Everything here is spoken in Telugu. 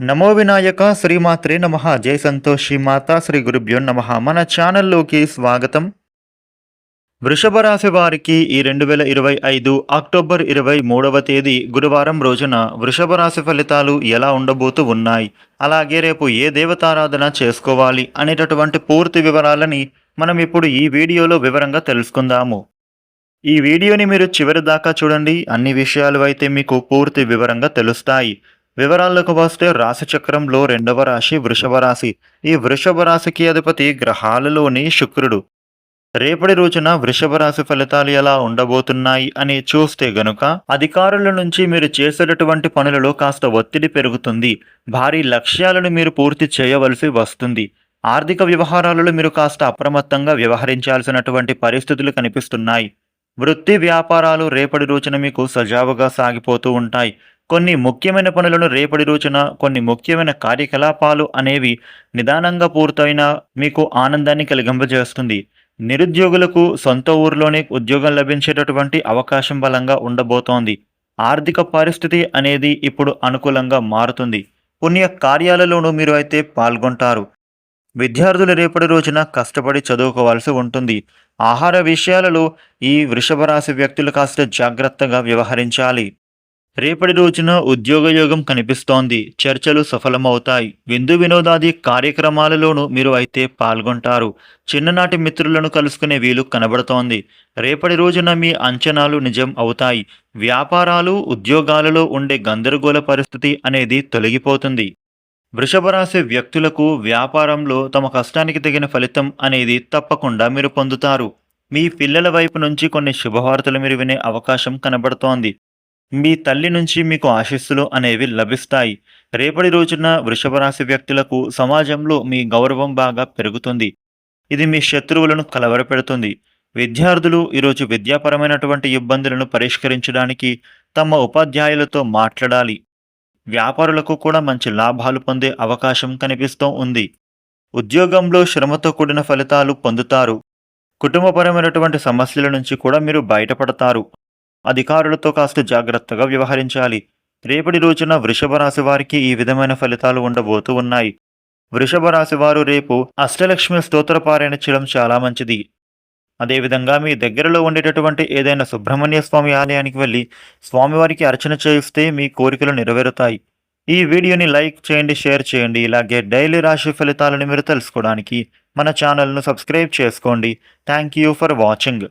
నమో వినాయక శ్రీమాత్రే నమ. జై సంతోషి మాతా శ్రీ గురుభ్యో నమ. మన ఛానల్లోకి స్వాగతం. వృషభ రాశి వారికి ఈ రెండు వేల ఇరవై ఐదు అక్టోబర్ ఇరవై మూడవ తేదీ గురువారం రోజున వృషభ రాశి ఫలితాలు ఎలా ఉండబోతూ ఉన్నాయి? అలాగే రేపు ఏ దేవతారాధన చేసుకోవాలి అనేటటువంటి పూర్తి వివరాలని మనం ఇప్పుడు ఈ వీడియోలో వివరంగా తెలుసుకుందాము. ఈ వీడియోని మీరు చివరి దాకా చూడండి. అన్ని విషయాలు అయితే మీకు పూర్తి వివరంగా తెలుస్తాయి. వివరాల్లోకి వస్తే రాశిచక్రంలో రెండవ రాశి వృషభ రాశి. ఈ వృషభ రాశికి అధిపతి గ్రహాలలోని శుక్రుడు. రేపటి రోజున వృషభ రాశి ఫలితాలు ఎలా ఉండబోతున్నాయి అని చూస్తే గనుక అధికారుల నుంచి మీరు చేసేటటువంటి పనులలో కాస్త ఒత్తిడి పెరుగుతుంది. భారీ లక్ష్యాలను మీరు పూర్తి చేయవలసి వస్తుంది. ఆర్థిక వ్యవహారాలలో మీరు కాస్త అప్రమత్తంగా వ్యవహరించాల్సినటువంటి పరిస్థితులు కనిపిస్తున్నాయి. వృత్తి వ్యాపారాలు రేపటి రోజున మీకు సజావుగా సాగిపోతూ ఉంటాయి. కొన్ని ముఖ్యమైన పనులను రేపటి రోజున కొన్ని ముఖ్యమైన కార్యకలాపాలు అనేవి నిదానంగా పూర్తయినా మీకు ఆనందాన్ని కలిగింపజేస్తుంది. నిరుద్యోగులకు సొంత ఊరిలోనే ఉద్యోగం లభించేటటువంటి అవకాశం బలంగా ఉండబోతోంది. ఆర్థిక పరిస్థితి అనేది ఇప్పుడు అనుకూలంగా మారుతుంది. పుణ్య కార్యాలలోనూ మీరు అయితే పాల్గొంటారు. విద్యార్థులు రేపటి రోజున కష్టపడి చదువుకోవాల్సి ఉంటుంది. ఆహార విషయాలలో ఈ వృషభ రాశి వ్యక్తులు కాస్త జాగ్రత్తగా వ్యవహరించాలి. రేపటి రోజున ఉద్యోగయోగం కనిపిస్తోంది. చర్చలు సఫలమవుతాయి. విందు వినోదాది కార్యక్రమాలలోనూ మీరు అయితే పాల్గొంటారు. చిన్ననాటి మిత్రులను కలుసుకునే వీలు కనబడుతోంది. రేపటి రోజున మీ అంచనాలు నిజం అవుతాయి. వ్యాపారాలు ఉద్యోగాలలో ఉండే గందరగోళ పరిస్థితి అనేది తొలగిపోతుంది. వృషభ రాశి వ్యక్తులకు వ్యాపారంలో తమ కష్టానికి తగిన ఫలితం అనేది తప్పకుండా మీరు పొందుతారు. మీ పిల్లల వైపు నుంచి కొన్ని శుభవార్తలు మీరు వినే అవకాశం కనబడుతోంది. మీ తల్లి నుంచి మీకు ఆశీస్సులు అనేవి లభిస్తాయి. రేపటి రోజున వృషభ రాశి వ్యక్తులకు సమాజంలో మీ గౌరవం బాగా పెరుగుతుంది. ఇది మీ శత్రువులను కలవరపెడుతుంది. విద్యార్థులు ఈరోజు విద్యాపరమైనటువంటి ఇబ్బందులను పరిష్కరించడానికి తమ ఉపాధ్యాయులతో మాట్లాడాలి. వ్యాపారులకు కూడా మంచి లాభాలు పొందే అవకాశం కనిపిస్తూ ఉంది. ఉద్యోగంలో శ్రమతో కూడిన ఫలితాలు పొందుతారు. కుటుంబపరమైనటువంటి సమస్యల నుంచి కూడా మీరు బయటపడతారు. అధికారులతో కాస్త జాగ్రత్తగా వ్యవహరించాలి. రేపటి రోజున వృషభ రాశి వారికి ఈ విధమైన ఫలితాలు ఉండబోతూ ఉన్నాయి. వృషభ రాశి వారు రేపు అష్టలక్ష్మి స్తోత్రపారాయణ చేయడం చాలా మంచిది. అదేవిధంగా మీ దగ్గరలో ఉండేటటువంటి ఏదైనా సుబ్రహ్మణ్య స్వామి ఆలయానికి వెళ్ళి స్వామివారికి అర్చన చేయిస్తే మీ కోరికలు నెరవేరుతాయి. ఈ వీడియోని లైక్ చేయండి షేర్ చేయండి. ఇలాగే డైలీ రాశి ఫలితాలను మీరు తెలుసుకోవడానికి మన ఛానల్ను సబ్స్క్రైబ్ చేసుకోండి. Thank you for watching.